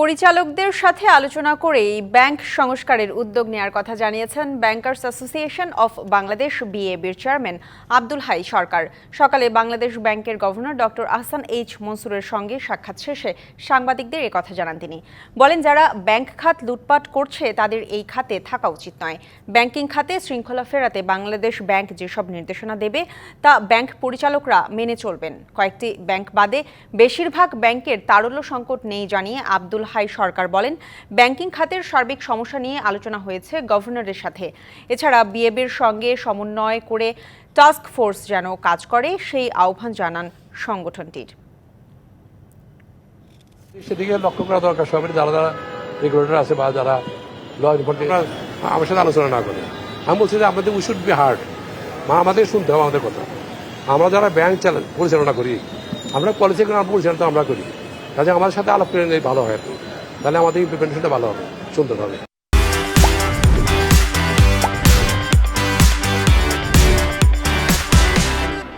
পরিচালকদের সাথে আলোচনা করেই ব্যাংক সংস্কারের উদ্যোগ নেওয়ার কথা জানিয়েছেন ব্যাংকার্স অ্যাসোসিয়েশন অফ বাংলাদেশ বিএবির চেয়ারম্যান আব্দুল হাই সরকার। সকালে বাংলাদেশ ব্যাংকের গভর্নর ডক্টর আহসান এইচ মনসুরের সঙ্গে সাক্ষাৎ শেষে সাংবাদিকদের কথা জানান তিনি। বলেন, যারা ব্যাংক খাত লুটপাট করছে, তাদের এই খাতে থাকা উচিত নয়। ব্যাংকিং খাতে শৃঙ্খলা ফেরাতে বাংলাদেশ ব্যাংক যেসব নির্দেশনা দেবে, তা ব্যাংক পরিচালকরা মেনে চলবেন। কয়েকটি ব্যাংক বাদে, বেশিরভাগ ব্যাংকের তারল্য সংকট নেই জানিয়ে আব্দুল হাই সরকার বলেন, ব্যাংকিং খাতের সার্বিক সমস্যা নিয়ে আলোচনা হয়েছে গভর্নরের সাথে। এছাড়া বিএবির সঙ্গে সমন্বয় করে টাস্ক ফোর্স যেন কাজ করে, সেই আহ্বান জানান সংগঠনটির। সেদিকে লক্ষ্য করা দরকার যারা যারা রেগুলেটর আছে বা যারা ল আমার সাথে আলোচনা না করে। আমি বলছি যে উই শুড বি হার্ড মা, আমাদের শুনতে হবে আমাদের কথা। আমরা যারা ব্যাংক চালা- পরিচালনা করি, আমরা পলিসি পরিচালনা আমরা করি। কাজে আমাদের সাথে আলাপ করে নিলে ভালো হয়। তাহলে আমাদের ইমপ্লিমেন্টেশনটা ভালো হবে সুন্দরভাবে